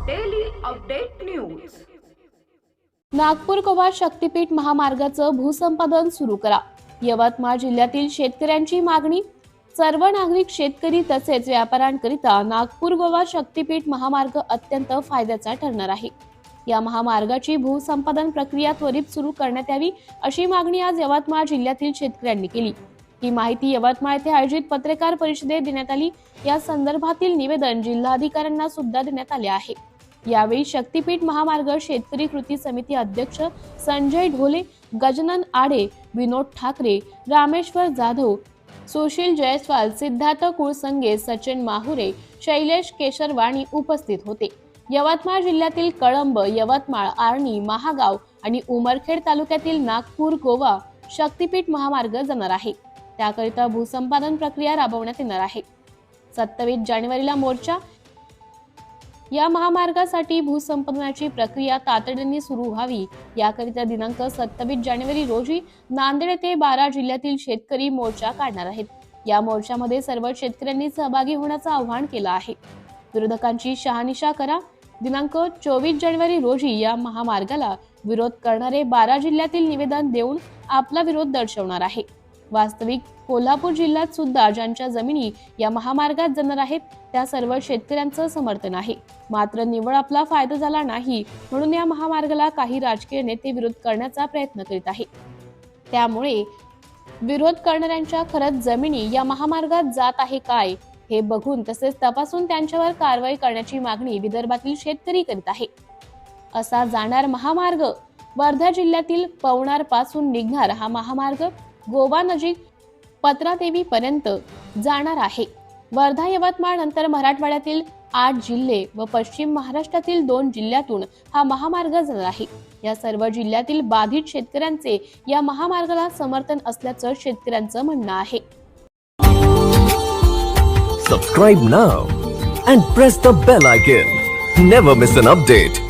Update news Nagpur Goa Shaktipeeth महामार्गाचं भूसंपादन सुरू करा. यवतमाळ जिल्ह्यातील शेतकऱ्यांची मागणी सर्व नागरिक शेतकरी तसेच व्यापाऱ्यांकरिता नागपूर गोवा शक्तीपीठ महामार्ग अत्यंत फायद्याचा ठरणार आहे. या महामार्गाची भूसंपादन प्रक्रिया त्वरित सुरू करण्यात यावी अशी मागणी आज यवतमाळ जिल्ह्यातील शेतकऱ्यांनी केली. ही माहिती यवतमाळ येथे आयोजित पत्रकार परिषदेत देण्यात आली. या संदर्भातील निवेदन जिल्हाधिकाऱ्यांना सुद्धा देण्यात आले आहे. यावेळी शक्तीपीठ महामार्ग शेतकरी कृती समिती अध्यक्ष संजय ढोले गजानन आडे विनोद ठाकरे रामेश्वर जाधव सुशील जयस्वाल सिद्धार्थ कुळसंगे सचिन माहुरे शैलेश केशरवाणी उपस्थित होते. यवतमाळ जिल्ह्यातील कळंब यवतमाळ आर्णी महागाव आणि उमरखेड तालुक्यातील नागपूर गोवा शक्तीपीठ महामार्ग जाणार आहे. त्याकरिता भूसंपादन प्रक्रिया राबवण्यात येणार आहे. सत्तावीस जानेवारीला मोर्चा. या महामार्गासाठी भूसंपादनाची प्रक्रिया तातडीने सुरू व्हावी. याकरिता दिनांक सत्तावीस जानेवारी रोजी नांदेड येथे बारा जिल्ह्यातील शेतकरी मोर्चा काढणार आहेत. या मोर्चामध्ये सर्व शेतकऱ्यांनी सहभागी होण्याचं आवाहन केलं आहे. विरोधकांची शहानिशा करा. दिनांक चोवीस जानेवारी रोजी या महामार्गाला विरोध करणारे बारा जिल्ह्यातील निवेदन देऊन आपला विरोध दर्शवणार आहे. वास्तविक कोल्हापूर जिल्ह्यात सुद्धा ज्यांच्या जमिनी या महामार्गात जाणार आहेत त्या सर्व शेतकऱ्यांचं समर्थन आहे. मात्र निवड आपला फायदा झाला नाही म्हणून या महामार्गाला काही राजकीय नेते विरोध करण्याचा प्रयत्न करीत आहे त्यामुळे विरोध करणाऱ्यांच्या खरंच जमिनी या महामार्गात जात आहे काय हे बघून तसेच तपासून त्यांच्यावर कारवाई करण्याची मागणी विदर्भातील शेतकरी करीत आहे. असा जाणार महामार्ग वर्धा जिल्ह्यातील पवनारपासून निघणार हा महामार्ग गोवा नजीक पत्रादेवी पर्यंत जाणार आहे. वर्धा यवतमाळ नंतर मराठवाड्यातील आठ जिल्हे व पश्चिम महाराष्ट्रातील दोन जिल्ह्यातून हा महामार्ग जाणार आहे. या सर्व जिल्ह्यातील बाधित शेतकऱ्यांचे या महामार्गाला समर्थन असल्याचं शेतकऱ्यांचं म्हणणं आहे. Subscribe now and press the bell icon never miss an update